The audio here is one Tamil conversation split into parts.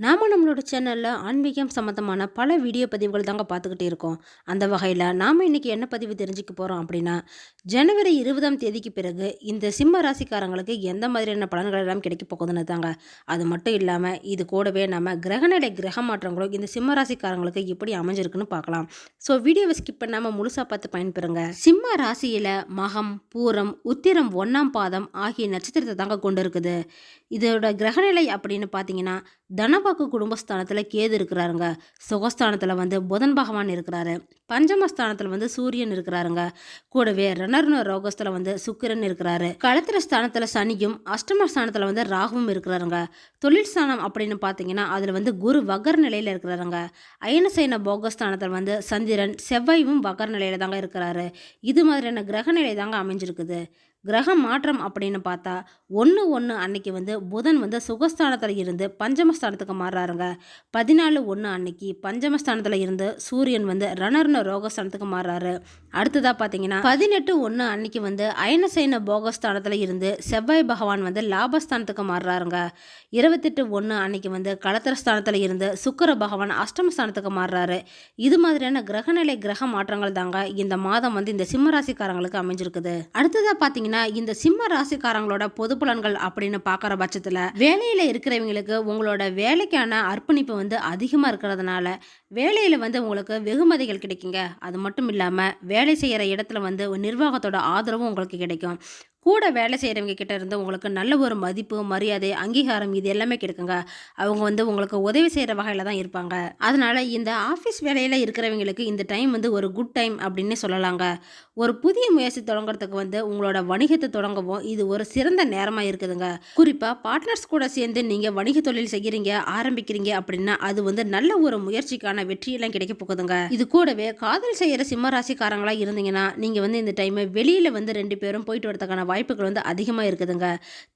நாம நம்மளோட சேனலில் ஆன்மீகம் சம்மந்தமான பல வீடியோ பதிவுகள் தாங்க பார்த்துக்கிட்டே இருக்கோம். அந்த வகையில் நாம் இன்னைக்கு என்ன பதிவு தெரிஞ்சுக்க போகிறோம் அப்படின்னா ஜனவரி இருபதாம் தேதிக்கு பிறகு இந்த சிம்ம ராசிக்காரங்களுக்கு எந்த மாதிரியான பலன்கள் எல்லாம் கிடைக்க போகுதுன்னு தாங்க. அது மட்டும் இல்லாமல் இது கூடவே நம்ம கிரகநிலை கிரக மாற்றங்களும் இந்த சிம்ம ராசிக்காரங்களுக்கு எப்படி அமைஞ்சிருக்குன்னு பார்க்கலாம். ஸோ வீடியோவை ஸ்கிப் பண்ணாமல் முழுசாக பார்த்து பயன்பெறுங்க. சிம்ம ராசியில் மகம் பூரம் உத்திரம் ஒன்றாம் பாதம் ஆகிய நட்சத்திரத்தை தாங்க கொண்டு இருக்குது இதோட கிரகநிலை அப்படின்னு பார்த்தீங்கன்னா தனபாக்கு குடும்பஸ்தானத்தில் கேது இருக்கிறாருங்க. சுகஸ்தானத்தில் வந்து புதன் பகவான் இருக்கிறாரு. பஞ்சமஸ்தானத்தில் வந்து சூரியன் இருக்கிறாருங்க. கூடவே ரணர்ண ரோகஸ்தில் வந்து சுக்கிரன் இருக்கிறாரு. களத்திர ஸ்தானத்தில் சனியும் அஷ்டம ஸ்தானத்தில் வந்து ராகுவும் இருக்கிறாருங்க. தொழில் ஸ்தானம் அப்படின்னு பார்த்தீங்கன்னா அதில் வந்து குரு வகர் நிலையில் இருக்கிறாருங்க. அயனசைன போகஸ்தானத்தில் வந்து சந்திரன் செவ்வாயும் வகர் நிலையில் தாங்க இருக்கிறாரு. இது மாதிரியான கிரக நிலை தாங்க அமைஞ்சிருக்குது. கிரக மாற்றம் அப்படின்னு பார்த்தா ஒன்று ஒன்று அன்னைக்கு வந்து புதன் வந்து சுகஸ்தானத்தில் இருந்து பஞ்சமஸ்தானத்துக்கு மாறுறாருங்க. பதினாலு ஒன்று அன்னைக்கு பஞ்சமஸ்தானத்தில் இருந்து சூரியன் வந்து ரணர்ண ரோகஸ்தானத்துக்கு மாறுறாரு. அடுத்ததாக பார்த்தீங்கன்னா பதினெட்டு ஒன்று அன்னைக்கு வந்து அயனசைன போகஸ்தானத்தில் இருந்து செவ்வாய் பகவான் வந்து லாபஸ்தானத்துக்கு மாறுறாருங்க. இருபத்தெட்டு ஒன்று அன்னைக்கு வந்து களத்திரஸ்தானத்தில் இருந்து சுக்கர பகவான் அஷ்டமஸ்தானத்துக்கு மாறுறாரு. இது மாதிரியான கிரகநிலை கிரக மாற்றங்கள் தாங்க இந்த மாதம் வந்து இந்த சிம்ம ராசிக்காரங்களுக்கு அமைஞ்சிருக்குது. அடுத்ததாக பார்த்தீங்கன்னா இந்த சிம்ம ராசிக்காரங்களோட பொது பலன்கள் அப்படின்னு பார்க்குற பட்சத்தில் வேலையில் இருக்கிறவங்களுக்கு உங்களோட வேலைக்கான அர்ப்பணிப்பு வந்து அதிகமாக இருக்கிறதுனால வேலையில் வந்து உங்களுக்கு வெகுமதிகள் கிடைக்குங்க. அது மட்டும் இல்லாமல் வேலை செய்கிற இடத்துல வந்து நிர்வாகத்தோட ஆதரவும் உங்களுக்கு கிடைக்கும். கூட வேலை செய்கிறவங்க கிட்ட இருந்து உங்களுக்கு நல்ல ஒரு மதிப்பு மரியாதை அங்கீகாரம் இது எல்லாமே கிடைக்குங்க. அவங்க வந்து உங்களுக்கு உதவி செய்கிற வகையில் தான் இருப்பாங்க. அதனால் இந்த ஆஃபீஸ் வேலையில் இருக்கிறவங்களுக்கு இந்த டைம் வந்து ஒரு குட் டைம் அப்படின்னு சொல்லலாங்க. ஒரு புதிய முயற்சி தொடங்குறதுக்கு வந்து உங்களோட வணிகத்தை தொடங்கவும் இது ஒரு சிறந்த நேரமாக இருக்குதுங்க. குறிப்பாக பார்ட்னர்ஸ் கூட சேர்ந்து நீங்கள் வணிக தொழில் செய்கிறீங்க ஆரம்பிக்கிறீங்க அப்படின்னா அது வந்து நல்ல ஒரு முயற்சிக்கான வெற்றியெல்லாம் கிடைக்க போகுதுங்க. இது கூடவே காதல் செய்கிற சிம்ம ராசிக்காரங்களாக இருந்தீங்கன்னா நீங்கள் வந்து இந்த டைமை வெளியில் வந்து ரெண்டு பேரும் போயிட்டு வரதுக்கான வாய்ப்புகள் வந்து அதிகமாக இருக்குதுங்க.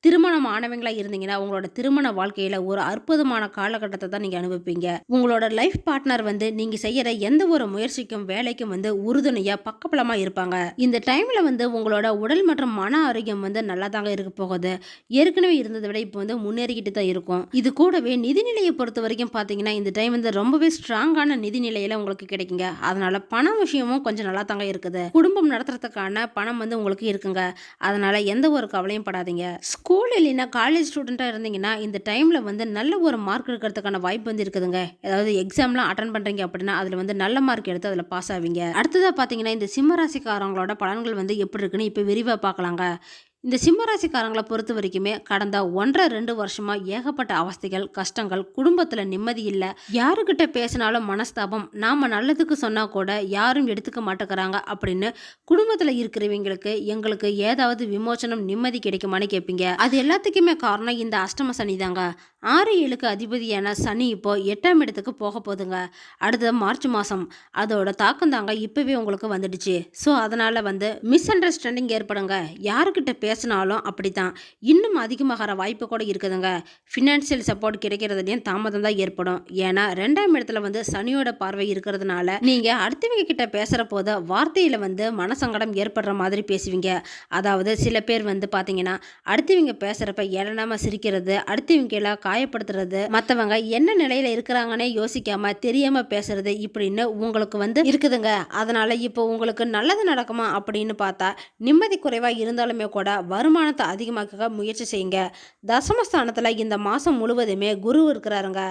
திருமணம் ஆனவங்களாக இருந்தீங்கன்னா உங்களோட திருமண வாழ்க்கையில் ஒரு அற்புதமான காலகட்டத்தை தான் நீங்கள் அனுபவிப்பீங்க. உங்களோட லைஃப் பார்ட்னர் வந்து நீங்கள் செய்கிற எந்த ஒரு முயற்சிக்கும் வேலைக்கும் வந்து உறுதுணையாக பக்கபலமாக இருப்பாங்க. இந்த டைமில் வந்து உங்களோட உடல் மற்றும் மன ஆரோக்கியம் வந்து நல்லா தாங்க இருக்க போகுது. ஏற்கனவே இருந்ததை விட இப்போ வந்து முன்னேறிக்கிட்டு தான் இருக்கும். இது கூடவே நிதிநிலையை பொறுத்த வரைக்கும் பார்த்தீங்கன்னா இந்த டைம் வந்து ரொம்பவே ஸ்ட்ராங்கான நிதிநிலையில் உங்களுக்கு கிடைக்குங்க. அதனால் பண விஷயமும் கொஞ்சம் நல்லா தாங்க இருக்குது. குடும்பம் நடத்துறதுக்கான பணம் வந்து உங்களுக்கு இருக்குங்க. அதனால் அதனால் எந்த ஒரு கவலையும் படாதீங்க. ஸ்கூல் இல்லைன்னா காலேஜ் ஸ்டூடெண்ட்டாக இருந்தீங்கன்னா இந்த டைமில் வந்து நல்ல ஒரு மார்க் எடுக்கிறதுக்கான வாய்ப்பு வந்து இருக்குதுங்க. அதாவது எக்ஸாம்லாம் அட்டன் பண்ணுறீங்க அப்படின்னா அதில் வந்து நல்ல மார்க் எடுத்து அதில் பாஸ் ஆவீங்க. அடுத்ததாக பார்த்தீங்கன்னா இந்த சிம்மராசிக்காரங்களோட பலன்கள் வந்து எப்படி இருக்குன்னு இப்போ விரிவாக பார்க்கலாங்க. இந்த சிம்மராசிக்காரங்களை பொறுத்த வரைக்குமே கடந்த ஒன்றரை ரெண்டு வருஷமா ஏகப்பட்ட அவஸ்தைகள் கஷ்டங்கள் குடும்பத்தில் நிம்மதி இல்லை. யாருக்கிட்ட பேசினாலும் மனஸ்தாபம் நாம் நல்லதுக்கு சொன்னால் கூட யாரும் எடுத்துக்க மாட்டேங்கிறாங்க அப்படின்னு குடும்பத்தில் இருக்கிறவங்களுக்கு எங்களுக்கு ஏதாவது விமோச்சனம் நிம்மதி கிடைக்குமான்னு கேட்பீங்க அது எல்லாத்துக்குமே காரணம் இந்த அஷ்டம சனி தாங்க. ஆறு ஏழுக்கு அதிபதியான சனி இப்போ எட்டாம் இடத்துக்கு போக போதுங்க. அடுத்த மார்ச் மாதம் அதோட தாக்கம் தாங்க இப்போவே உங்களுக்கு வந்துடுச்சு. ஸோ அதனால் வந்து மிஸ் அண்டர்ஸ்டாண்டிங் ஏற்படுங்க யாருக்கிட்ட பேசினாலும் அப்படித்தான். இன்னும் அதிகமாகிற வாய்ப்பு கூட இருக்குதுங்க. ஃபினான்ஷியல் சப்போர்ட் கிடைக்கிறதுலையும் தாமதம் தான் ஏற்படும். ஏன்னா ரெண்டாம் இடத்துல வந்து சனியோட பார்வை இருக்கிறதுனால நீங்கள் அடுத்தவங்க கிட்ட பேசுகிற போது வார்த்தையில் வந்து மனசங்கடம் ஏற்படுற மாதிரி பேசுவீங்க. அதாவது சில பேர் வந்து பார்த்தீங்கன்னா அடுத்தவங்க பேசுகிறப்ப ஏளனமாக சிரிக்கிறது அடுத்தவங்க எல்லாம் காயப்படுத்துறது மற்றவங்க என்ன நிலையில் இருக்கிறாங்கன்னே யோசிக்காம தெரியாமல் பேசுறது இப்படின்னு உங்களுக்கு வந்து இருக்குதுங்க. அதனால் இப்போ உங்களுக்கு நல்லது நடக்குமா அப்படின்னு பார்த்தா நிம்மதி குறைவாக இருந்தாலுமே கூட வருமானத்தை அதிகமாக்க முயற்சி செய்யுங்க. தசமஸ்தானத்தில் இந்த மாதம் முழுவதுமே குரு இருக்கிறாருங்க.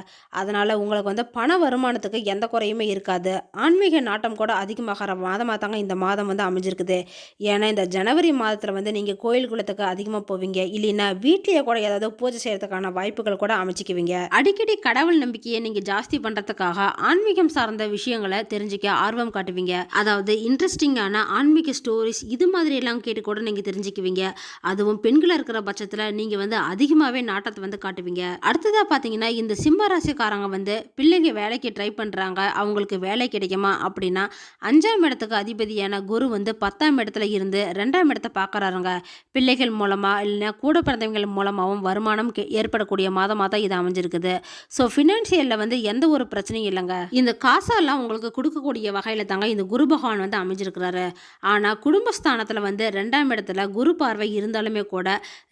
அதனால் உங்களுக்கு வந்து பண வருமானத்துக்கு எந்த குறையுமே இருக்காது. ஆன்மீக நாட்டம் கூட அதிகமாகிற மாதமாக தாங்க இந்த மாதம் வந்து அமைஞ்சிருக்குது. ஏன்னா இந்த ஜனவரி மாதத்தில் வந்து நீங்கள் கோயில் குளத்துக்கு அதிகமாக போவீங்க. இல்லைன்னா வீட்டிலே கூட ஏதாவது பூஜை செய்கிறதுக்கான வாய்ப்புகள் கூட அமைச்சிக்குவீங்க. அடிக்கடி கடவுள் நம்பிக்கையை நீங்கள் ஜாஸ்தி பண்ணுறதுக்காக ஆன்மீகம் சார்ந்த விஷயங்களை தெரிஞ்சுக்க ஆர்வம் காட்டுவீங்க. அதாவது இன்ட்ரெஸ்டிங்கான ஆன்மீக ஸ்டோரிஸ் இது மாதிரி எல்லாம் கேட்டு கூட நீங்கள் தெரிஞ்சுக்குவீங்க. அதுவும் பெண்களாக இருக்கிற பட்சத்தில் நீங்கள் வந்து அதிகமாகவே நாட்டத்தை வந்து காட்டுவீங்க. அடுத்ததாக பார்த்தீங்கன்னா இந்த சிம்ம ராசிக்காரங்க வந்து பிள்ளைங்க வேலைக்கு ட்ரை பண்ணுறாங்க அவங்களுக்கு வேலை கிடைக்குமா அப்படின்னா அஞ்சாம் இடத்துக்கு அதிபதியான குரு வந்து பத்தாம் இடத்துல இருந்து ரெண்டாம் இடத்த பார்க்கறாருங்க பிள்ளைகள் மூலமாக இல்லைன்னா கூட பிறந்தவங்கள் மூலமாகவும் வருமானம் ஏற்படக்கூடிய மாதமாக தான் இது அமைஞ்சிருக்குது. ஸோ ஃபினான்ஷியலில் வந்து எந்த ஒரு பிரச்சனையும் இல்லைங்க. இந்த காசெல்லாம் உங்களுக்கு கொடுக்கக்கூடிய வகையில் தாங்க இந்த குரு பகவான் வந்து அமைஞ்சிருக்கிறாரு. ஆனால் குடும்பஸ்தானத்தில் வந்து ரெண்டாம் இடத்துல குரு பார்வை தேவை இருந்தாலுமே கூட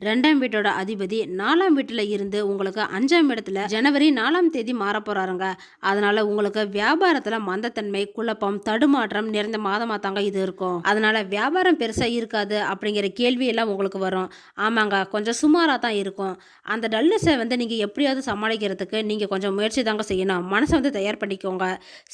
ரெண்டாம் வீட்டோட அதிபதி நாலாம் வீட்டில் இருந்து உங்களுக்கு அஞ்சாம் இடத்துல ஜனவரி நாலாம் தேதி மாற போகிறாருங்க அதனால உங்களுக்கு வியாபாரத்தில் மந்தத்தன்மை குழப்பம் தடுமாற்றம் நிறைந்த மாதமாக தாங்க இது இருக்கும். அதனால வியாபாரம் பெருசாக இருக்காது அப்படிங்கிற கேள்வியெல்லாம் உங்களுக்கு வரும். ஆமாங்க கொஞ்சம் சுமாராக தான் இருக்கும். அந்த டல்னஸை வந்து நீங்கள் எப்படியாவது சமாளிக்கிறதுக்கு நீங்கள் கொஞ்சம் முயற்சி தாங்க செய்யணும். மனசை வந்து தயார் பண்ணிக்கோங்க.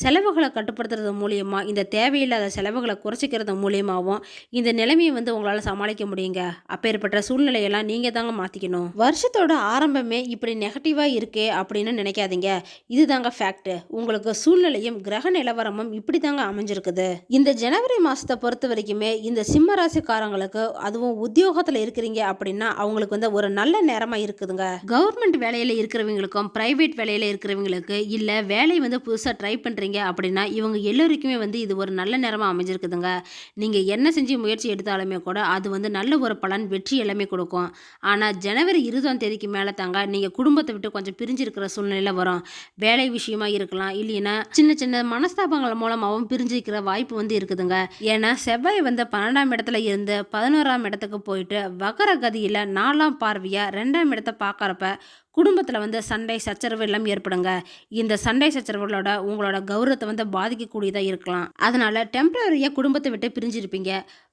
செலவுகளை கட்டுப்படுத்துறது மூலியமாக இந்த தேவையில்லாத செலவுகளை குறைச்சிக்கிறது மூலியமாகவும் இந்த நிலைமையை வந்து உங்களால் சமாளிக்க முடியுங்க. அப்பேற்பட்ட சூழ்நிலையெல்லாம் நீங்கள் தாங்க மாற்றிக்கணும் வருஷத்தோட ஆரம்பமே இப்படி நெகட்டிவாக இருக்கே அப்படின்னு நினைக்காதீங்க. இதுதாங்க ஃபேக்ட் உங்களுக்கு சூழ்நிலையும் கிரக நிலவரமும் இப்படி தாங்க அமைஞ்சிருக்குது. இந்த ஜனவரி மாதத்தை பொறுத்த வரைக்குமே இந்த சிம்ம ராசிக்காரங்களுக்கு அதுவும் உத்தியோகத்தில் இருக்கிறீங்க அப்படின்னா அவங்களுக்கு வந்து ஒரு நல்ல நேரமாக இருக்குதுங்க. கவர்மெண்ட் வேலையில் இருக்கிறவங்களுக்கும் ப்ரைவேட் வேலையில் இருக்கிறவங்களுக்கு இல்லை வேலை வந்து புதுசாக ட்ரை பண்ணுறீங்க அப்படின்னா இவங்க எல்லோருக்குமே வந்து இது ஒரு நல்ல நேரமாக அமைஞ்சிருக்குதுங்க. நீங்கள் என்ன செஞ்சு முயற்சி எடுத்தாலுமே கூட அது வந்து நல்ல ஒரு பலன் வெற்றி எல்லாமே கொடுக்கும். ஆனால் ஜனவரி இருபதாம் தேதிக்கு மேலே தாங்க நீங்கள் குடும்பத்தை விட்டு கொஞ்சம் பிரிஞ்சிருக்கிற சூழ்நிலையில் வரும். வேலை விஷயமா இருக்கலாம் இல்லைன்னா சின்ன சின்ன மனஸ்தாபங்கள் மூலமாகவும் பிரிஞ்சிருக்கிற வாய்ப்பு வந்து இருக்குதுங்க. ஏன்னா செவ்வாய் வந்து பன்னெண்டாம் இடத்துல இருந்து பதினோராம் இடத்துக்கு போயிட்டு வகர கதியில் நாலாம் பார்வையாக ரெண்டாம் இடத்தை பார்க்குறப்ப குடும்பத்தில் வந்து சண்டை சச்சரவு எல்லாம் ஏற்படுங்க. இந்த சண்டை சச்சரவுகளோட உங்களோட கௌரவத்தை வந்து பாதிக்கக்கூடியதாக இருக்கலாம். அதனால் டெம்பரரியாக குடும்பத்தை விட்டு பிரிஞ்சிருப்பீங்க.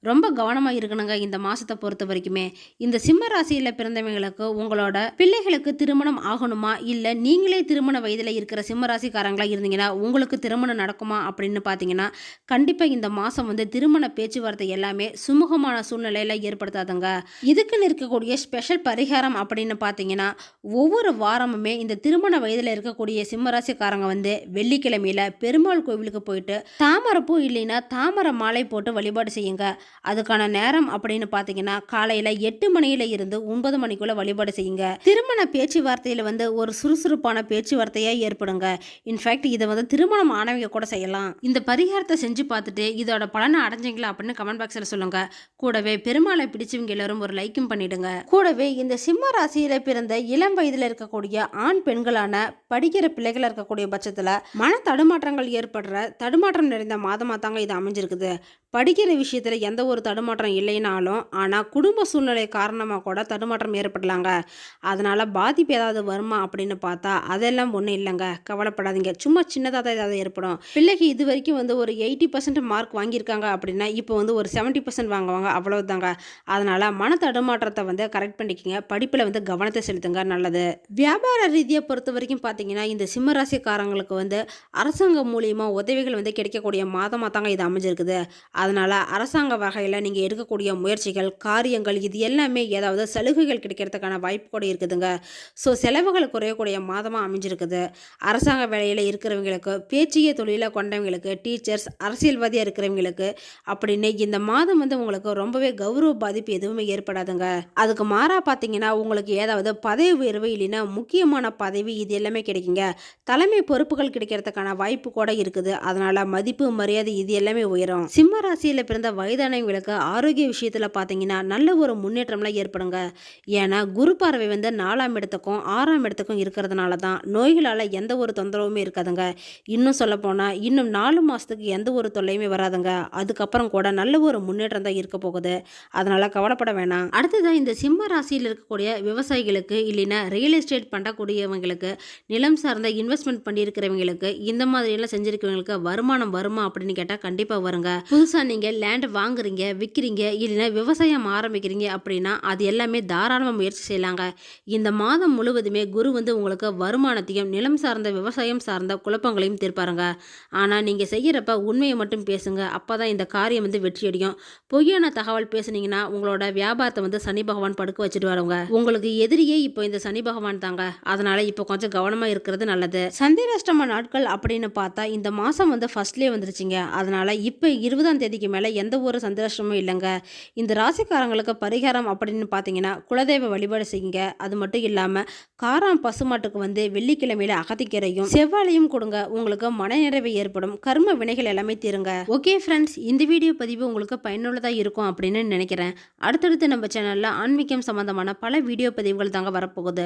ரொம்ப கவனமாக இருக்கணுங்க இந்த மாதத்தை பொறுத்த வரைக்குமே. இந்த சிம்ம ராசியில் பிறந்தவங்களுக்கு உங்களோட பிள்ளைகளுக்கு திருமணம் ஆகணுமா? இல்லை நீங்களே திருமண வயதில் இருக்கிற சிம்ம ராசிக்காரங்களாக இருந்தீங்கன்னா உங்களுக்கு திருமணம் நடக்குமா அப்படின்னு பார்த்தீங்கன்னா கண்டிப்பாக இந்த மாதம் வந்து திருமண பேச்சுவார்த்தை எல்லாமே சுமூகமான சூழ்நிலையில் ஏற்படுத்தாதுங்க. இதுக்குன்னு இருக்கக்கூடிய ஸ்பெஷல் பரிகாரம் அப்படின்னு பார்த்தீங்கன்னா ஒவ்வொரு வாரமுமே இந்த திருமண வயதில் இருக்கக்கூடிய சிம்மராசிக்காரங்க வந்து வெள்ளிக்கிழமையில பெருமாள் கோவிலுக்கு போயிட்டு தாமரைப்பூ இல்லைன்னா தாமரை மாலை போட்டு வழிபாடு செய்யுங்க. அதுக்கான நேரம் அப்படின்னு பார்த்தீங்கன்னா காலையில் எட்டு மணியில இருந்து ஒன்பது மணிக்குள்ள வழிபாடு செய்யுங்க. திருமண பேச்சுவார்த்தையில் வந்து ஒரு சுறுசுறுப்பான பேச்சுவார்த்தையாக ஏற்படுங்க. இன்ஃபேக்ட் இதை வந்து திருமணம் ஆனவங்க கூட செய்யலாம். இந்த பரிகாரத்தை செஞ்சு பார்த்துட்டு இதோட பலனை அடைஞ்சிங்களா அப்படின்னு கமெண்ட் பாக்ஸில் சொல்லுங்க. கூடவே பெருமாளை பிடிச்சவங்க எல்லாரும் ஒரு லைக்கும் பண்ணிடுங்க. கூடவே இந்த சிம்ம ராசியில பிறந்த இளம் வயதில் இருக்கக்கூடிய ஆண் பெண்களான படிக்கிற பிள்ளைகள் இருக்கக்கூடிய பட்சத்தில் மன தடுமாற்றங்கள் ஏற்படுற தடுமாற்றம் நிறைந்த மாதமாக தாங்க இது அமைஞ்சிருக்குது. படிக்கிற விஷயத்தில் எந்த ஒரு தடுமாற்றம் இல்லைனாலும் ஆனால் குடும்ப சூழ்நிலை காரணமாக கூட தடுமாற்றம் ஏற்படலாங்க. அதனால் பாதிப்பு ஏதாவது வருமா அப்படின்னு பார்த்தா அதெல்லாம் ஒன்றும் இல்லைங்க. கவலைப்படாதீங்க. சும்மா சின்னதாக தான் ஏதாவது ஏற்படும். பிள்ளைக்கு இது வரைக்கும் வந்து ஒரு எயிட்டி பர்சன்ட் மார்க் வாங்கியிருக்காங்க அப்படின்னா இப்போ வந்து ஒரு செவன்ட்டி பர்சன்ட் வாங்குவாங்க. அவ்வளோதாங்க அதனால் மன தடுமாற்றத்தை வந்து கரெக்ட் பண்ணிக்கோங்க. படிப்பில் வந்து கவனத்தை செலுத்துங்க. நல்லது. வியாபார ரீதியை பொறுத்த வரைக்கும் பார்த்தீங்கன்னா இந்த சிம்மராசிக்காரங்களுக்கு வந்து அரசாங்கம் மூலியமாக உதவிகள் வந்து கிடைக்கக்கூடிய மாதமாக தாங்க இது அமைஞ்சிருக்குது. அதனால் அரசாங்க வகையில் நீங்கள் எடுக்கக்கூடிய முயற்சிகள் காரியங்கள் இது எல்லாமே ஏதாவது சலுகைகள் கிடைக்கிறதுக்கான வாய்ப்பு கூட இருக்குதுங்க. ஸோ செலவுகள் குறையக்கூடிய மாதமாக அமைஞ்சிருக்குது. அரசாங்க வேலையில் இருக்கிறவங்களுக்கு பேச்சிய தொழிலை கொண்டவங்களுக்கு டீச்சர்ஸ் அரசியல்வாதியாக இருக்கிறவங்களுக்கு அப்படின்னு இந்த மாதம் வந்து உங்களுக்கு ரொம்பவே கௌரவ பாதிப்பு எதுவுமே ஏற்படாதுங்க. அதுக்கு மாறாக பார்த்தீங்கன்னா உங்களுக்கு ஏதாவது பதவி உயர்வு இல்லைன்னா முக்கியமான பதவி இது எல்லாமே கிடைக்குங்க. தலைமை பொறுப்புகள் கிடைக்கிறதுக்கான வாய்ப்பு கூட இருக்குது. அதனால் மதிப்பு மரியாதை இது எல்லாமே உயரும். சிம்ம ராசியில் பிறந்த வயதானவங்களுக்கு ஆரோக்கிய விஷயத்தில் பார்த்தீங்கன்னா நல்ல ஒரு முன்னேற்றம்லாம் ஏற்படுங்க. ஏன்னா குரு பார்வை வந்து நாலாம் இடத்துக்கும் ஆறாம் இடத்துக்கும் இருக்கிறதுனால தான் நோய்களால் எந்த ஒரு தொந்தரவுமே இருக்காதுங்க. இன்னும் சொல்லப்போனால் இன்னும் நாலு மாதத்துக்கு எந்த ஒரு தொல்லையுமே வராதுங்க. அதுக்கப்புறம் கூட நல்ல ஒரு முன்னேற்றம் தான் இருக்க போகுது. அதனால் கவலைப்பட வேணாம். அடுத்ததான் இந்த சிம்ம ராசியில் இருக்கக்கூடிய விவசாயிகளுக்கு இல்லைன்னா ரியல் ரியல் எஸ்டேட் பண்ணக்கூடியவங்களுக்கு நிலம் சார்ந்த இன்வெஸ்ட்மெண்ட் பண்ணியிருக்கிறவங்களுக்கு இந்த மாதிரியெல்லாம் செஞ்சுருக்கிறவங்களுக்கு வருமானம் வருமா அப்படின்னு கேட்டால் கண்டிப்பாக வருங்க. புதுசாக நீங்கள் லேண்ட் வாங்குறீங்க விற்கிறீங்க இல்லைன்னா விவசாயம் ஆரம்பிக்கிறீங்க அப்படின்னா அது எல்லாமே தாராளமாக முயற்சி செய்யலாங்க. இந்த மாதம் முழுவதுமே குரு வந்து உங்களுக்கு வருமானத்தையும் நிலம் சார்ந்த விவசாயம் சார்ந்த குழப்பங்களையும் தீர்ப்பாருங்க. ஆனால் நீங்கள் செய்கிறப்ப உண்மையை மட்டும் பேசுங்க. அப்போ தான் இந்த காரியம் வந்து வெற்றியடையும். பொய்யான தகவல் பேசுனீங்கன்னா உங்களோட வியாபாரத்தை வந்து சனி பகவான் படுக்க வச்சுட்டு வரவங்க உங்களுக்கு எதிரியே இப்போ இந்த சனி பகவான் தாங்க அதனால இப்போ கொஞ்சம் கவனமாக இருக்கிறது நல்லது. சந்திராஷ்டம நாட்கள் அப்படின்னு பார்த்தா இந்த மாதம் வந்து ஃபர்ஸ்ட்லேயே வந்துருச்சுங்க. அதனால இப்போ இருபதாம் தேதிக்கு மேலே எந்த ஒரு சந்திராஷ்டமும் இல்லைங்க. இந்த ராசிக்காரங்களுக்கு பரிகாரம் அப்படின்னு பார்த்தீங்கன்னா குலதெய்வ வழிபாடு செய்யுங்க. அது மட்டும் இல்லாமல் காராம் பசுமாட்டுக்கு வந்து வெள்ளிக்கிழமையில அகத்திக்கீரையும் செவ்வாழையும் கொடுங்க. உங்களுக்கு மனநிறைவு ஏற்படும். கர்ம வினைகள் எல்லாமே தீருங்க. ஓகே ஃப்ரெண்ட்ஸ் இந்த வீடியோ பதிவு உங்களுக்கு பயனுள்ளதாக இருக்கும் அப்படின்னு நினைக்கிறேன். அடுத்தடுத்து நம்ம சேனலில் ஆன்மீகம் சம்மந்தமான பல வீடியோ பதிவுகள் தாங்க வரப்போகுது.